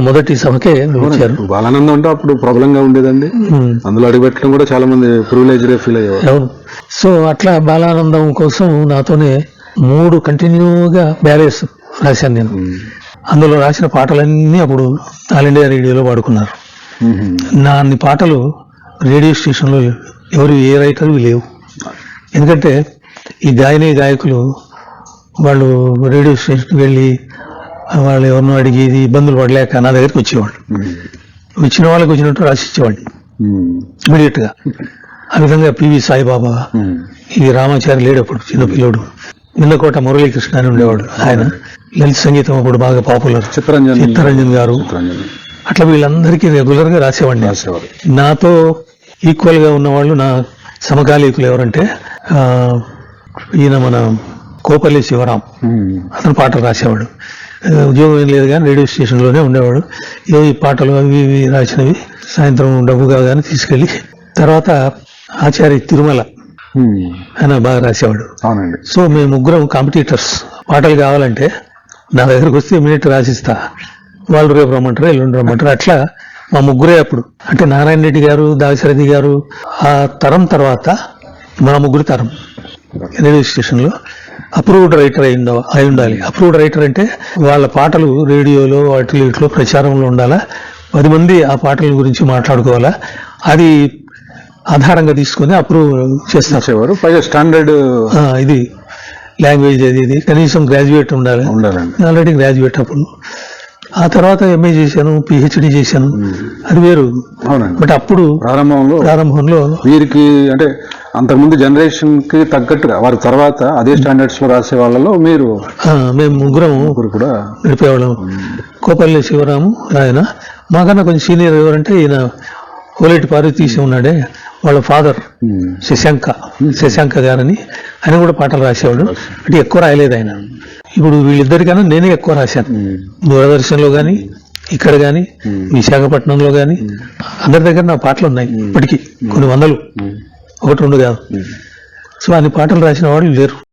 మొదటి సభకే వచ్చారు బాలానందం అంటే అప్పుడు ప్రబలంగా ఉండేదండి. అందులో అడుగుపెట్టడం కూడా చాలా మంది ప్రివిలేజ్ ఫీల్ అయ్యేవారు. అవును. సో అట్లా బాలానందం కోసం నాతోనే మూడు కంటిన్యూగా బ్యాలెన్స్ రాశాను నేను. అందులో రాసిన పాటలన్నీ అప్పుడు ఆల్ ఇండియా రేడియోలో వాడుకున్నారు. నా అన్ని పాటలు రేడియో స్టేషన్లో ఎవరు ఏ రైటర్వి లేవు. ఎందుకంటే ఈ గాయని గాయకులు వాళ్ళు రేడియో స్టేషన్కి వెళ్ళి వాళ్ళు ఎవరినో అడిగి ఇది ఇబ్బందులు పడలేక నా దగ్గరికి వచ్చేవాళ్ళు. వచ్చిన వాళ్ళకి వచ్చినట్టు రాసిచ్చేవాడిని ఉమ్. ఇమీడియట్గా. ఆ విధంగా పివి సాయిబాబా. ఈ రామాచారి లేడు అప్పుడు చిన్న పిల్లోడు. నిన్నకోట మురళీకృష్ణ అని ఉండేవాడు ఆయన. లలిత సంగీతం అప్పుడు బాగా పాపులర్ చిత్తరంజన్. చిత్తరంజన్ గారు. అట్లా వీళ్ళందరికీ రెగ్యులర్గా రాసేవాడిని. నాతో ఈక్వల్గా ఉన్నవాళ్ళు నా సమకాలీకులు ఎవరంటే ఈయన మన కోపల్లి శివరాం. అతను పాటలు రాసేవాడు. ఉద్యోగం ఏం లేదు కానీ రేడియో స్టేషన్లోనే ఉండేవాడు. ఏ ఈ పాటలు అవి ఇవి రాసినవి. సాయంత్రం డబ్బు కాగానే తీసుకెళ్ళి తర్వాత ఆచార్య తిరుమల. ఆయన బాగా రాసేవాడు. అవునండి. సో మేము ముగ్గురం కాంపిటీటర్స్. పాటలు కావాలంటే నా దగ్గరకు వస్తే ఇమీడియట్ రాసిస్తా. వాళ్ళు రేపు రమ్మంటారు ఎల్లుండి రమ్మంటారు అట్లా మా ముగ్గురే అప్పుడు. అంటే నారాయణ రెడ్డి గారు దాశరథి గారు ఆ తరం తర్వాత మా ముగ్గురు తరం. రేడియో స్టేషన్లో అప్రూవ్డ్ రైటర్ అయి ఉండ- అయి ఉండాలి. అప్రూవ్డ్ రైటర్ అంటే వాళ్ళ పాటలు రేడియోలో వాటిలో ఇట్లో ప్రచారంలో ఉండాలా? పది మంది ఆ పాటల గురించి మాట్లాడుకోవాలా? అది ఆధారంగా తీసుకొని అప్రూవ్ చేస్తారు. పైగా స్టాండర్డ్ ఇది లాంగ్వేజ్ అది ఇది. కనీసం గ్రాడ్యుయేట్ ఉండాలి. ఉండాలండి. ఆల్రెడీ గ్రాడ్యుయేట్ అప్పుడు. ఆ తర్వాత ఎంఏ చేశాను పిహెచ్డి చేశాను. అది వేరు. అవునండి. బట్ అప్పుడు ప్రారంభంలో ప్రారంభంలో వీరికి అంటే అంతకుముందు జనరేషన్కి తగ్గట్టుగా వారి తర్వాత అదే స్టాండర్డ్స్లో రాసే వాళ్ళలో మీరు మేము ముగ్గురం ముగ్గురు కూడా నడిపేవాళ్ళం. కోపల్లి శివరాము ఆయన. మాకన్నా కొంచెం సీనియర్ ఎవరంటే ఈయన కోలేటి పార్వతీశం ఉన్నాడే వాళ్ళ ఫాదర్. శశాంక. శశాంక గారని. ఆయన కూడా పాటలు రాసేవాడు. అంటే ఎక్కువ రాయలేదు ఆయన. ఇప్పుడు వీళ్ళిద్దరికన్నా నేనే ఎక్కువ రాశాను. దూరదర్శన్లో కానీ ఇక్కడ కానీ విశాఖపట్నంలో కానీ అందరి దగ్గర నా పాటలు ఉన్నాయి ఇప్పటికీ. కొన్ని వందలు. ఒకటి రెండు కాదు. సో అన్ని పాటలు రాసిన వాళ్ళు లేరు.